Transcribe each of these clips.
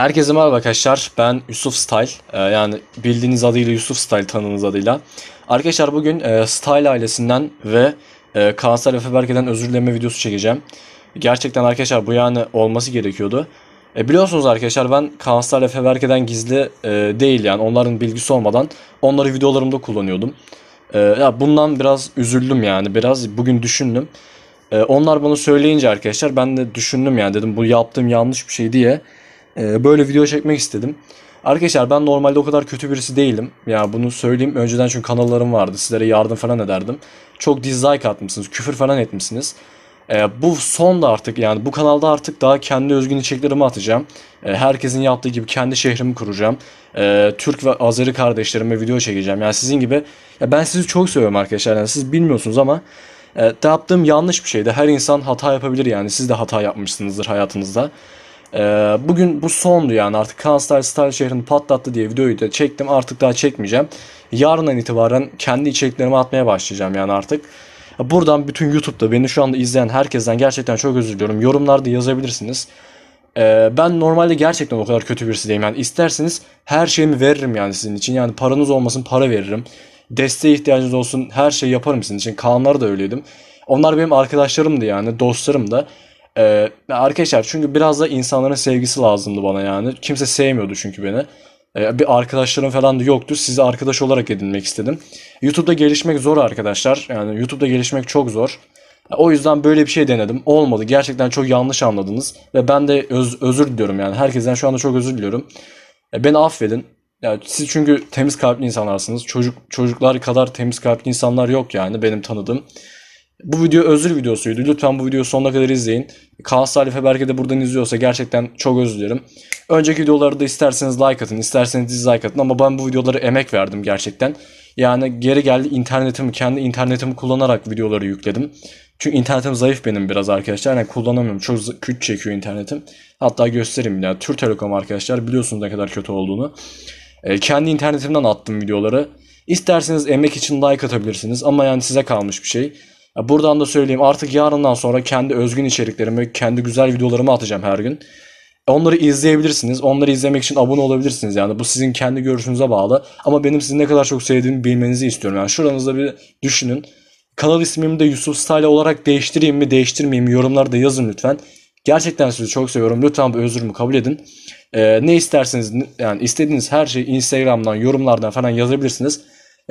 Herkese merhaba arkadaşlar. Ben Yusuf Style. Ee, yani bildiğiniz adıyla Yusuf Style tanıdığınız adıyla. Arkadaşlar bugün e, Style ailesinden ve e, Kansar Efe özür dileme videosu çekeceğim. Gerçekten arkadaşlar bu yani olması gerekiyordu. E, biliyorsunuz arkadaşlar ben Kansar Efe Berke'den gizli e, değil yani onların bilgisi olmadan onları videolarımda kullanıyordum. E, ya bundan biraz üzüldüm yani biraz bugün düşündüm. E, onlar bana söyleyince arkadaşlar ben de düşündüm yani dedim bu yaptığım yanlış bir şey diye e, böyle video çekmek istedim. Arkadaşlar ben normalde o kadar kötü birisi değilim. Ya bunu söyleyeyim. Önceden çünkü kanallarım vardı. Sizlere yardım falan ederdim. Çok dislike atmışsınız. Küfür falan etmişsiniz. E, bu son da artık yani bu kanalda artık daha kendi özgün içeriklerimi atacağım. E, herkesin yaptığı gibi kendi şehrimi kuracağım. E, Türk ve Azeri kardeşlerime video çekeceğim. Yani sizin gibi. Ya ben sizi çok seviyorum arkadaşlar. Yani siz bilmiyorsunuz ama e, yaptığım yanlış bir şeydi. Her insan hata yapabilir yani. Siz de hata yapmışsınızdır hayatınızda. Ee, bugün bu sondu yani artık Style Style şehrini patlattı diye videoyu da çektim artık daha çekmeyeceğim. Yarından itibaren kendi içeriklerimi atmaya başlayacağım yani artık. Buradan bütün YouTube'da beni şu anda izleyen herkesten gerçekten çok özür diliyorum. Yorumlarda yazabilirsiniz. Ee, ben normalde gerçekten o kadar kötü birisi değilim. Yani isterseniz her şeyimi veririm yani sizin için. Yani paranız olmasın para veririm. Desteğe ihtiyacınız olsun her şeyi yaparım sizin için. Kaanlar da öyleydim. Onlar benim arkadaşlarımdı yani dostlarım da. Ee, arkadaşlar çünkü biraz da insanların sevgisi lazımdı bana yani. Kimse sevmiyordu çünkü beni. Ee, bir arkadaşlarım falan da yoktu. Sizi arkadaş olarak edinmek istedim. YouTube'da gelişmek zor arkadaşlar. Yani YouTube'da gelişmek çok zor. O yüzden böyle bir şey denedim. Olmadı. Gerçekten çok yanlış anladınız. Ve ben de öz- özür diliyorum yani. Herkesten şu anda çok özür diliyorum. E, beni affedin. Yani siz çünkü temiz kalpli insanlarsınız. Çocuk çocuklar kadar temiz kalpli insanlar yok yani benim tanıdığım. Bu video özür videosuydu. Lütfen bu videoyu sonuna kadar izleyin. Kaan Salife belki de buradan izliyorsa gerçekten çok özür dilerim. Önceki videoları da isterseniz like atın, isterseniz dislike atın ama ben bu videoları emek verdim gerçekten. Yani geri geldi internetimi, kendi internetimi kullanarak videoları yükledim. Çünkü internetim zayıf benim biraz arkadaşlar. Yani kullanamıyorum. Çok küt çekiyor internetim. Hatta göstereyim ya. Türk Telekom arkadaşlar biliyorsunuz ne kadar kötü olduğunu. E, kendi internetimden attım videoları. İsterseniz emek için like atabilirsiniz ama yani size kalmış bir şey. Buradan da söyleyeyim artık yarından sonra kendi özgün içeriklerimi, kendi güzel videolarımı atacağım her gün. Onları izleyebilirsiniz. Onları izlemek için abone olabilirsiniz. Yani bu sizin kendi görüşünüze bağlı. Ama benim sizi ne kadar çok sevdiğimi bilmenizi istiyorum. Yani şuranızda bir düşünün. Kanal ismimi de Yusuf Style olarak değiştireyim mi değiştirmeyeyim mi yorumlarda yazın lütfen. Gerçekten sizi çok seviyorum. Lütfen bu özrümü kabul edin. Ee, ne isterseniz yani istediğiniz her şeyi Instagram'dan, yorumlardan falan yazabilirsiniz.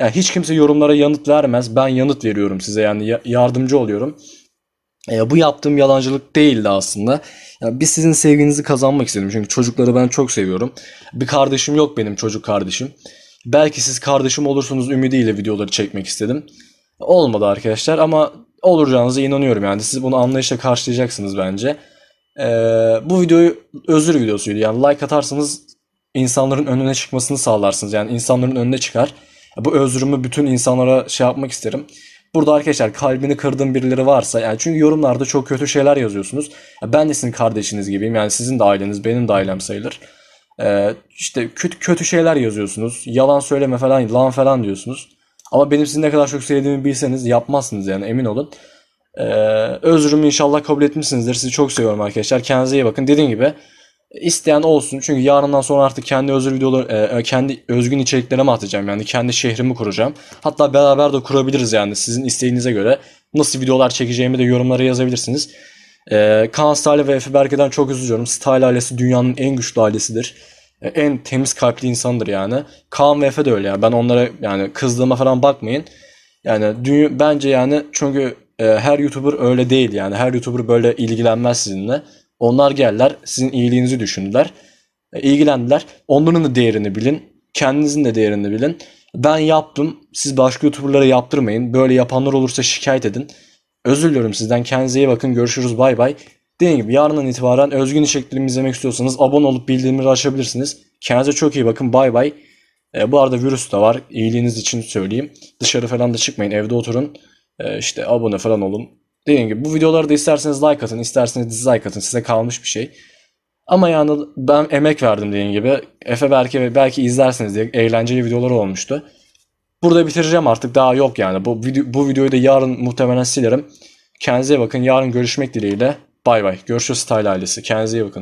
Yani hiç kimse yorumlara yanıt vermez. Ben yanıt veriyorum size yani ya- yardımcı oluyorum. E, bu yaptığım yalancılık değildi aslında. Yani biz sizin sevginizi kazanmak istedim. Çünkü çocukları ben çok seviyorum. Bir kardeşim yok benim çocuk kardeşim. Belki siz kardeşim olursunuz ümidiyle videoları çekmek istedim. Olmadı arkadaşlar ama olacağınıza inanıyorum yani. Siz bunu anlayışla karşılayacaksınız bence. E, bu videoyu özür videosuydu. Yani like atarsanız insanların önüne çıkmasını sağlarsınız. Yani insanların önüne çıkar. Bu özrümü bütün insanlara şey yapmak isterim. Burada arkadaşlar kalbini kırdığım birileri varsa yani çünkü yorumlarda çok kötü şeyler yazıyorsunuz. Ya Ben de sizin kardeşiniz gibiyim. Yani sizin de aileniz benim de ailem sayılır. Ee, işte kötü kötü şeyler yazıyorsunuz. Yalan söyleme falan, lan falan diyorsunuz. Ama benim sizi ne kadar çok sevdiğimi bilseniz yapmazsınız yani emin olun. Ee, özrümü inşallah kabul etmişsinizdir. Sizi çok seviyorum arkadaşlar. Kendinize iyi bakın. Dediğim gibi isteyen olsun. Çünkü yarından sonra artık kendi özür videoları, e, kendi özgün içeriklerimi atacağım. Yani kendi şehrimi kuracağım. Hatta beraber de kurabiliriz yani sizin isteğinize göre. Nasıl videolar çekeceğimi de yorumlara yazabilirsiniz. E, Kaan Style ve Efe Berke'den çok özür diliyorum. Style ailesi dünyanın en güçlü ailesidir. E, en temiz kalpli insandır yani. Kaan ve Efe de öyle yani. Ben onlara yani kızdığıma falan bakmayın. Yani dünya, bence yani çünkü e, her YouTuber öyle değil yani. Her YouTuber böyle ilgilenmez sizinle. Onlar geldiler, sizin iyiliğinizi düşündüler. E, ilgilendiler. Onların da değerini bilin. Kendinizin de değerini bilin. Ben yaptım. Siz başka YouTuber'lara yaptırmayın. Böyle yapanlar olursa şikayet edin. Özür diliyorum sizden. Kendinize iyi bakın. Görüşürüz. Bay bay. Dediğim gibi yarından itibaren özgün içeriklerimi izlemek istiyorsanız abone olup bildirimleri açabilirsiniz. Kendinize çok iyi bakın. Bay bay. E, bu arada virüs de var. İyiliğiniz için söyleyeyim. Dışarı falan da çıkmayın. Evde oturun. E, işte abone falan olun. Dediğim gibi bu videoları da isterseniz like atın, isterseniz dislike atın. Size kalmış bir şey. Ama yani ben emek verdim dediğim gibi. Efe belki belki izlersiniz diye eğlenceli videoları olmuştu. Burada bitireceğim artık daha yok yani. Bu, bu videoyu da yarın muhtemelen silerim. Kendinize bakın. Yarın görüşmek dileğiyle. Bay bay. Görüşürüz Style ailesi. Kendinize iyi bakın.